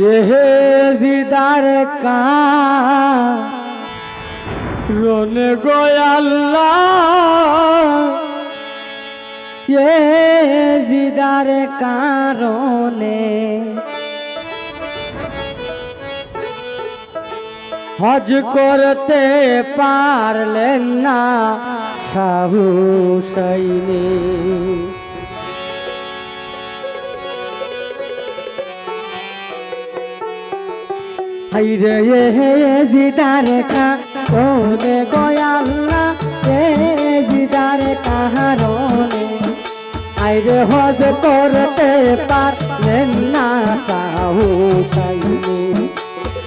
ये दीदार का रोने गोयल्ला ये दीदार का रोने হজ করতে পারলেন না সাহু সৈনী হাইরে এ জিদার কা তোরে গয়াল্লা এ জিদার কাহারনে আইরে হজ করতে পারলেন না সাহু সাইনি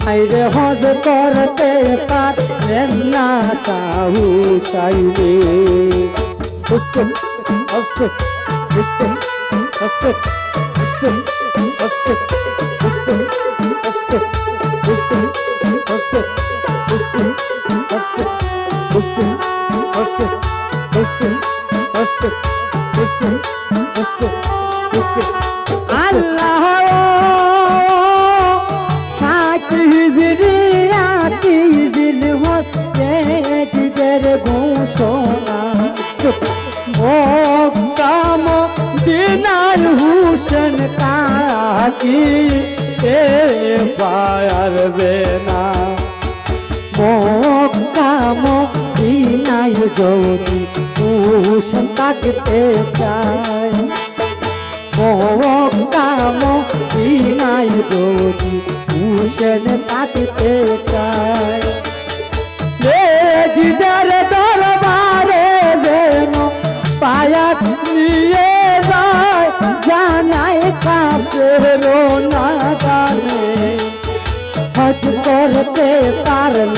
আইরে হজ করতে পারলেন না Sahu Saini উস্তে উস্তে উস্তে উস্তে উস্তে উস্তে Osse, osse, osse, osse, osse, osse. Allah Şakı hizri yatı hizri hot Yedider guşona Sık Okkama dinar huşen kaki Tere bayar vena Okkama দিনাই যদি কাটতে চায় কাম দিনাই যদি হুসেন কাটতে চায় জিদার দরবারে যেন পায়াত নিয়ে যায়, জানাই কাপের না গানে হজ করতে পারলেন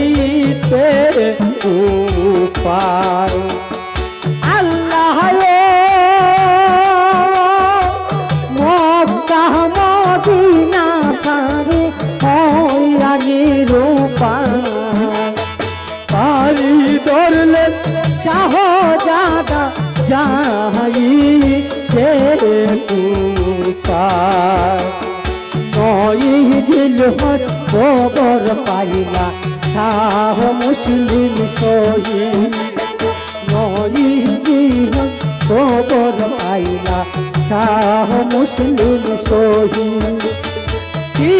হবে উপায়। আল্লাহ মক্কাহ মদিনা সারে হয়রানি রূপায় পারি ধরলেন শাহজাদা যাই যে উপায়। নয় জিল খবর পাইলা শাহ মুসলিম শহীদ দিল খবর পাইলা শাহ মুসলিম শহীদ কি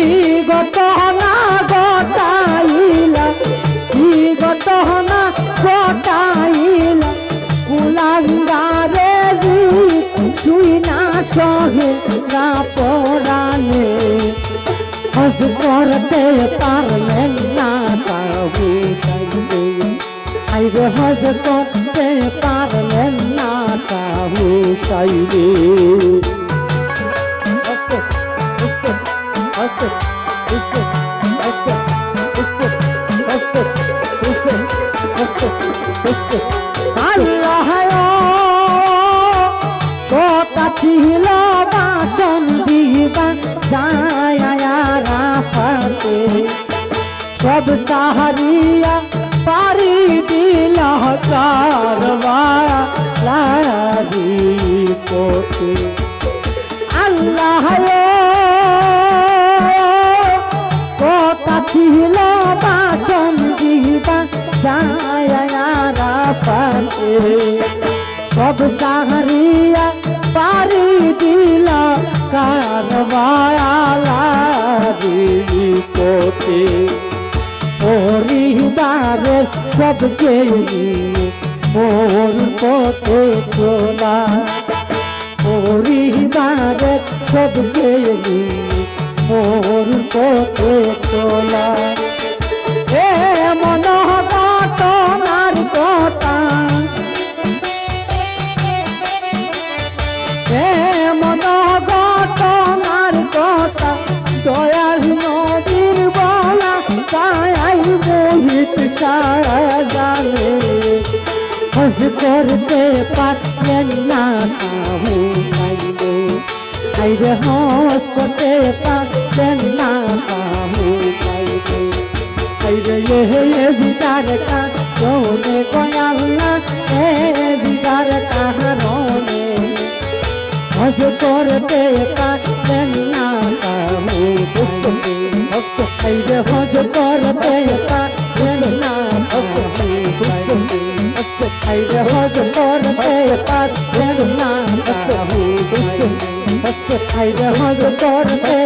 গতনা গতাইলা কি গতনা গতাইলা কুলাঙ্গারে জি শুই না সহে না কাজ করতে পারলেন না সাবু আইরে হজ করতে পারলেন না সাহু সাইরে Okay, okay, okay, okay. সব সাহারিয়া পারি দিল কারবা কোতে আল্লাহ কথা ছিল বাসন দিবা যায়ারা পাতে সব সাহারিয়া পারি দিল কারবালা কোতে পরিবারের সবকে মোর পথে চলা। পরিবারের সবকে মোর পথে হজ করতে পারলেন না সাহু সাইদে আইরে হজ করতে পারলেন না সাহু সাইদে আইরে এ জিদার কারণে গয়াল্লা এ জিদার কারণে হজ করতে পারলেন না সাহু সাইদে আইরে হজ করতে পারলেন না আইরে হজ করতে পারলেন না সাহু সাইদে আইরে হজ করতে